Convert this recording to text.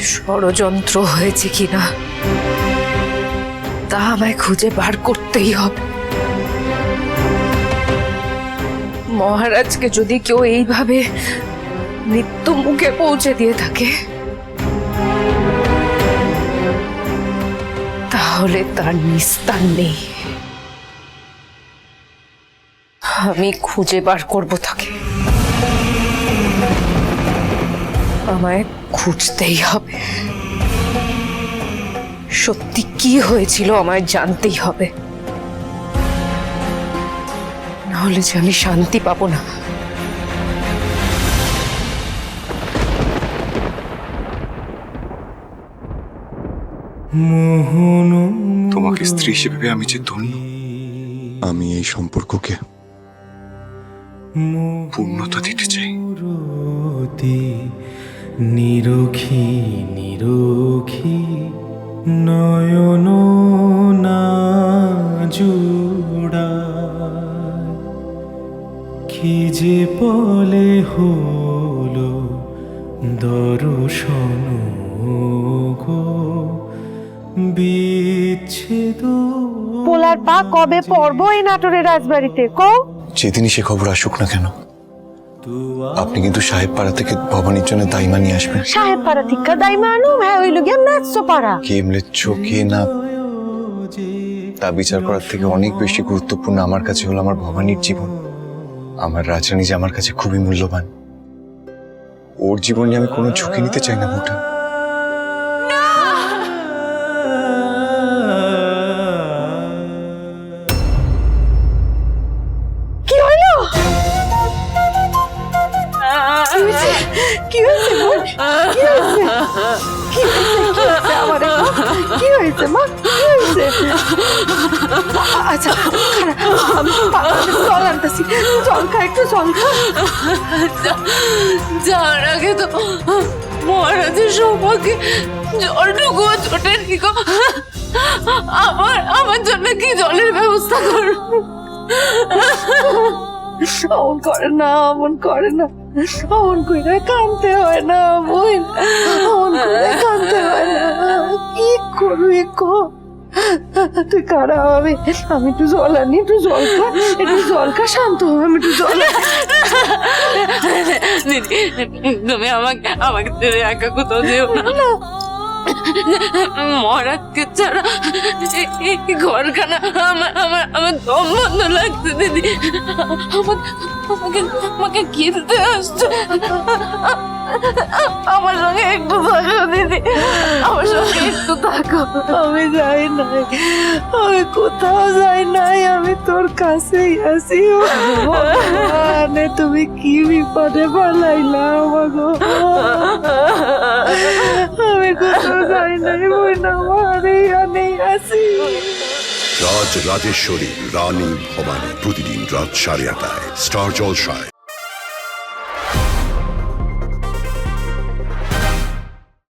ষড়যন্ত্র হয়েছে কিনা? তা আমায় খুঁজে বার করতেই হবে। মহারাজকে যদি কেউ এইভাবে মৃত্যু মুখে পৌঁছে দিয়ে থাকে, তাহলে তার নিস্তার নেই। আমি খুঁজে বার করব তাকে। আমায় খুঁজতেই হবে। সত্যি কি হয়েছিল আমায় জানতেই হবে। নাহলে যে আমি শান্তি পাবো না। তোমাকে স্ত্রী হিসেবে আমি যে ধন্য আমি এই সম্পর্ককে পূর্ণতা দিতে চাই। নিরখি নিরখি নয়ন না জুড়া। কি যে বলে হলো দর্শন গো বিচ্ছেদ পোলার পা কবে পড়ব এই নাটোরের রাজবাড়িতে? কও? যেদিনই সে খবর আসুক না কেন? আপনি কিন্তু সাহেব পাড়া থেকে ভবানীর জন্য দাইমা নিয়ে আসবেন। সাহেব পাড়া থেকে দাইমা আনো হ্যাঁ ওই লোক নাচছো পাড়া। কে মৃচ্ছ কে না তা বিচার করার থেকে অনেক বেশি গুরুত্বপূর্ণ আমার কাছে হলো আমার ভবানীর জীবন। আমার রাজরানী যে আমার কাছে খুবই মূল্যবান। ওর জীবন নিয়ে আমি কোনো ঝুঁকি নিতে চাই না মোটা। কি হয়েছে? কি হয়েছে? কি হয়েছে? আমারে? কি হয়েছে, মা? কি হয়েছে? আচ্ছা আমি জল আনতেছি। জল খা, একটু জল খা। যাওয়ার আগে তো মহারাজের সৌভাগ্যে জলটুকু ছোটে নিকো। আমার আমার জন্য কি জলের ব্যবস্থা করো অমন করে না অমন করে না। অমন করে কানতে হয় না বোন। অমন করে কানতে হয় না। কি করবি কো? তুই কারা আমি আমি একটু জল আনি একটু জল খা একটু জল খা শান্ত হবে আমি একটু জল তুমি আমাকে আমাকে একা কোথাও যেও না। মহারাজকে ছাড়া এই ঘরখানা আমার আমার দম বন্ধ লাগছে দিদি। আমাকে আমাকে আমাকে কিনতে আসছো। আমার সঙ্গে একটু থাকো দিদি। আমার সঙ্গে একটু থাকো। আমি যাই নাই। আমি কোথাও যাই নাই। আমি তোর কাছেই ভগবান, এ তুমি কি বিপদে পালাইলা আমাগো? আমি কোথাও যাই নাই বই না মারে আনেই আছি। রাজ রাজেশ্বরী রানী ভবানী প্রতিদিন রাত সাড়ে আটটায় স্টার জলসায়।